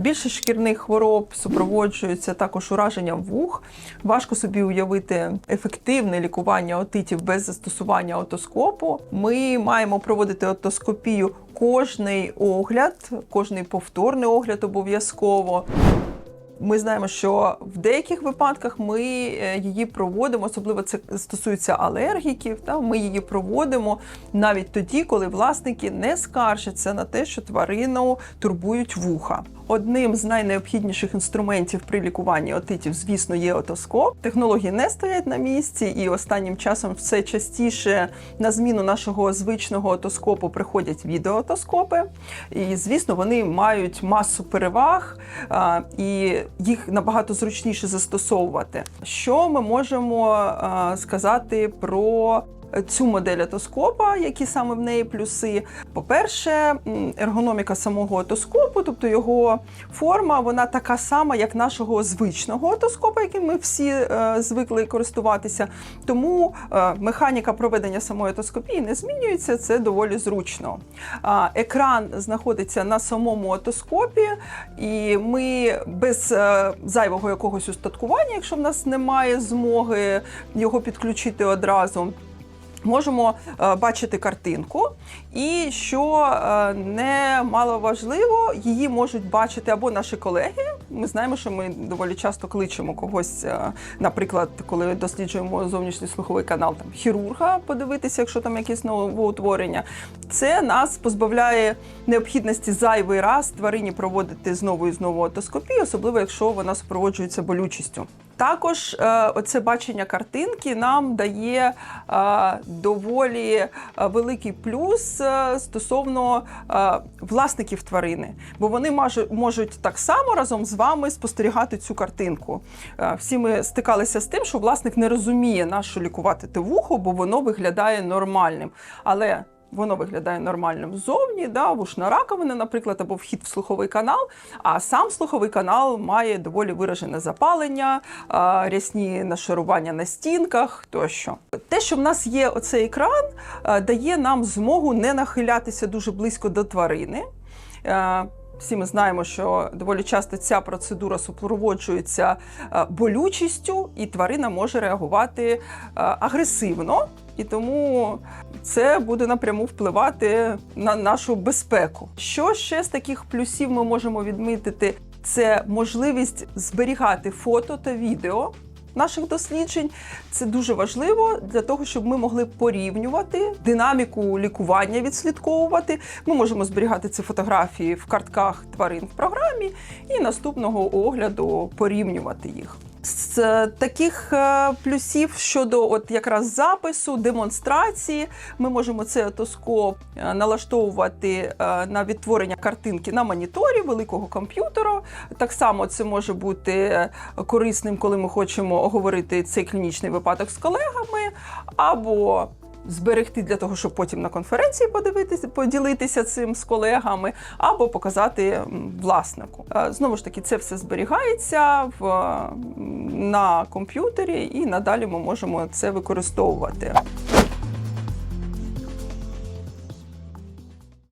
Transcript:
Більшість шкірних хвороб супроводжується також ураженням вух. Важко собі уявити ефективне лікування отитів без застосування отоскопу. Ми маємо проводити отоскопію кожний огляд, кожний повторний огляд обов'язково. Ми знаємо, що в деяких випадках ми е, її проводимо, особливо це стосується алергіків. Та ми її проводимо навіть тоді, коли власники не скаржаться на те, що тварину турбують вуха. Одним з найнеобхідніших інструментів при лікуванні отитів, звісно, є отоскоп. Технології не стоять на місці, і останнім часом все частіше на зміну нашого звичного отоскопу приходять відеоотоскопи. І звісно, вони мають масу переваг і їх набагато зручніше застосовувати. Що ми можемо сказати про цю модель отоскопа, які саме в неї плюси. По-перше, ергономіка самого отоскопу, тобто його форма, вона така сама, як нашого звичного отоскопа, яким ми всі е, звикли користуватися. Тому е, механіка проведення самої отоскопії не змінюється, це доволі зручно. Екран знаходиться на самому отоскопі, і ми без е, зайвого якогось устаткування, якщо в нас немає змоги його підключити одразу. Можемо е, бачити картинку, і що е, не мало важливо, її можуть бачити або наші колеги. Ми знаємо, що ми доволі часто кличемо когось, е, наприклад, коли досліджуємо зовнішній слуховий канал, там хірурга подивитися, якщо там якісь новоутворення. Це нас позбавляє необхідності зайвий раз тварині проводити знову і знову отоскопію, особливо якщо вона супроводжується болючістю. Також е, оце бачення картинки нам дає е, доволі е, великий плюс стосовно власників тварини, бо вони можуть так само разом з вами спостерігати цю картинку. Всі ми стикалися з тим, що власник не розуміє, на що лікувати те вухо, бо воно виглядає нормальним. Але Воно виглядає нормальним ззовні, да, вушна раковина, наприклад, або вхід в слуховий канал. А сам слуховий канал має доволі виражене запалення, рясні нашарування на стінках тощо. Те, що в нас є оцей екран, дає нам змогу не нахилятися дуже близько до тварини. Всі ми знаємо, що доволі часто ця процедура супроводжується болючістю, і тварина може реагувати агресивно, і тому це буде напряму впливати на нашу безпеку. Що ще з таких плюсів ми можемо відмітити? Це можливість зберігати фото та відео. Наших досліджень це дуже важливо для того, щоб ми могли порівнювати динаміку лікування, відслідковувати. Ми можемо зберігати ці фотографії в картках тварин в програмі і наступного огляду порівнювати їх. З е, таких е, плюсів щодо от якраз запису, демонстрації, ми можемо цей отоскоп е, налаштовувати на відтворення картинки на моніторі великого комп'ютера. Так само це може бути корисним, коли ми хочемо оговорити цей клінічний випадок з колегами, або зберегти для того, щоб потім на конференції подивитися, поділитися цим з колегами, або показати власнику. Е, Знову ж таки, це все зберігається в, на комп'ютері, і надалі ми можемо це використовувати.